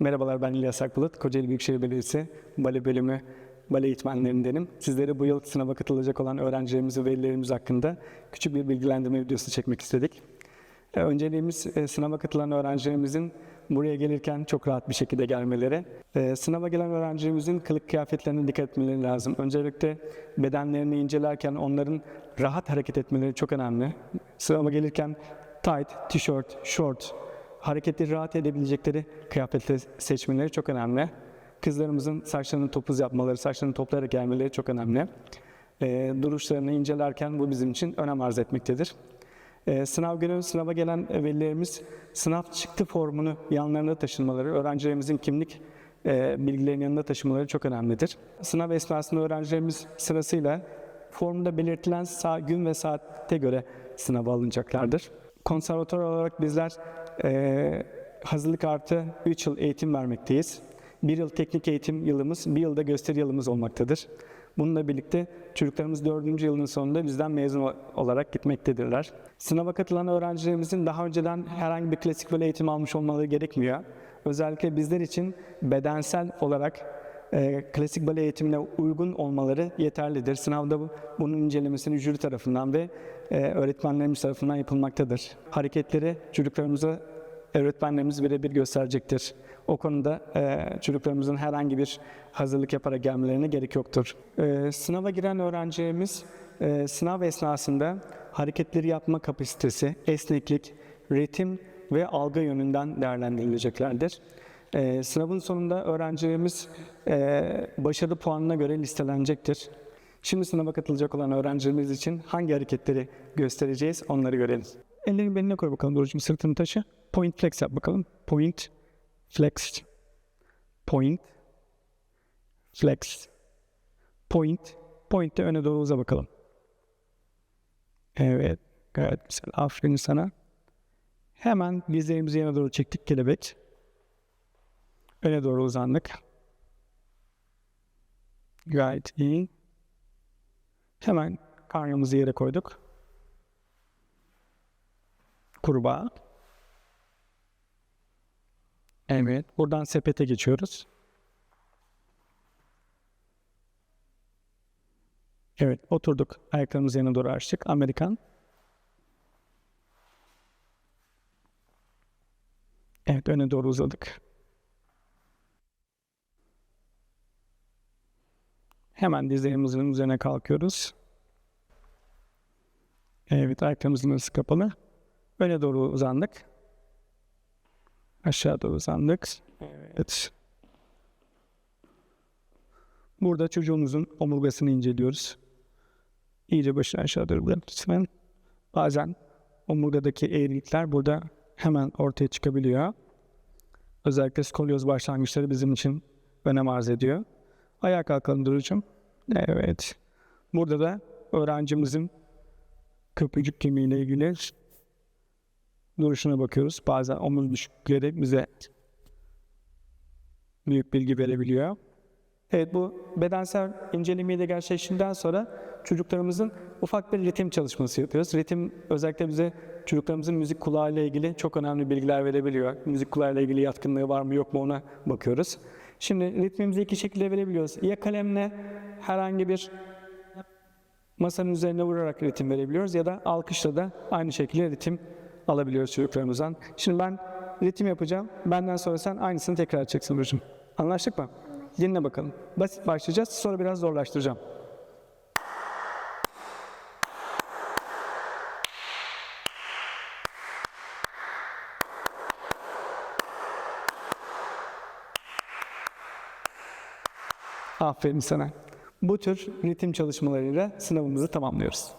Merhabalar ben İlyas Akbulut, Kocaeli Büyükşehir Belediyesi Bale Bölümü bale eğitmenlerindenim. Sizlere bu yıl sınava katılacak olan öğrencilerimiz ve velilerimiz hakkında küçük bir bilgilendirme videosu çekmek istedik. E, Önceliğimiz e, sınava katılan öğrencilerimizin buraya gelirken çok rahat bir şekilde gelmeleri. E, Sınava gelen öğrencilerimizin kılık kıyafetlerine dikkat etmeleri lazım. Öncelikle bedenlerini incelerken onların rahat hareket etmeleri çok önemli. Sınava gelirken tight, tişört, short, hareketleri rahat edebilecekleri kıyafetleri seçmeleri çok önemli. Kızlarımızın saçlarını topuz yapmaları, saçlarını toplayarak gelmeleri çok önemli. E, duruşlarını incelerken bu bizim için önem arz etmektedir. E, sınav günü sınava gelen velilerimiz sınav çıktı formunu yanlarında taşınmaları, öğrencilerimizin kimlik e, bilgilerinin yanında taşımaları çok önemlidir. Sınav esnasında öğrencilerimiz sırasıyla formda belirtilen gün ve saatte göre sınava alınacaklardır. Konservatuar olarak bizler e, hazırlık artı 3 yıl eğitim vermekteyiz. Bir yıl teknik eğitim yılımız, bir yılda gösteri yılımız olmaktadır. Bununla birlikte çocuklarımız dördüncü yılın sonunda bizden mezun ol- olarak gitmektedirler. Sınava katılan öğrencilerimizin daha önceden herhangi bir klasik böyle eğitim almış olmaları gerekmiyor. Özellikle bizler için bedensel olarak e, klasik bale eğitimine uygun olmaları yeterlidir. Sınavda bu, bunun incelemesini jüri tarafından ve e, öğretmenlerimiz tarafından yapılmaktadır. Hareketleri çocuklarımıza öğretmenlerimiz birebir gösterecektir. O konuda e, çocuklarımızın herhangi bir hazırlık yaparak gelmelerine gerek yoktur. E, sınava giren öğrencilerimiz e, sınav esnasında hareketleri yapma kapasitesi, esneklik, ritim ve algı yönünden değerlendirileceklerdir. E, sınavın sonunda öğrencilerimiz e, başarı puanına göre listelenecektir. Şimdi sınava katılacak olan öğrencilerimiz için hangi hareketleri göstereceğiz onları görelim. Ellerini beline koy bakalım Doğrucuğum sırtını taşı. Point flex yap bakalım. Point flex. Point flex. Point. Point de öne doğru uza bakalım. Evet. Gayet güzel. Aferin sana. Hemen dizlerimizi yana doğru çektik kelebek. Öne doğru uzandık. Gayet iyi. Hemen karnımızı yere koyduk. Kurbağa. Evet. Buradan sepete geçiyoruz. Evet. Oturduk. Ayaklarımızı yana doğru açtık. Amerikan. Evet. Öne doğru uzadık. Hemen dizlerimizin üzerine kalkıyoruz. Evet, ayaklarımızın arası kapalı. Öne doğru uzandık. Aşağı doğru uzandık. Evet. Burada çocuğumuzun omurgasını inceliyoruz. İyice başını aşağı doğru bırak lütfen. Bazen omurgadaki eğrilikler burada hemen ortaya çıkabiliyor. Özellikle skolyoz başlangıçları bizim için önem arz ediyor. Ayağa kalkalım Duru'cum. Evet. Burada da öğrencimizin köprücük kemiğiyle ilgili duruşuna bakıyoruz. Bazen omuz düşükleri bize büyük bilgi verebiliyor. Evet bu bedensel incelemeyi de gerçekleştirdikten sonra çocuklarımızın ufak bir ritim çalışması yapıyoruz. Ritim özellikle bize çocuklarımızın müzik kulağıyla ilgili çok önemli bilgiler verebiliyor. Müzik kulağıyla ilgili yatkınlığı var mı yok mu ona bakıyoruz. Şimdi ritmimizi iki şekilde verebiliyoruz. Ya kalemle herhangi bir masanın üzerine vurarak ritim verebiliyoruz ya da alkışla da aynı şekilde ritim alabiliyoruz çocuklarımızdan. Şimdi ben ritim yapacağım. Benden sonra sen aynısını tekrar edeceksin Burcu'm. Anlaştık mı? Dinle bakalım. Basit başlayacağız. Sonra biraz zorlaştıracağım. Aferin sana. Bu tür ritim çalışmalarıyla sınavımızı tamamlıyoruz.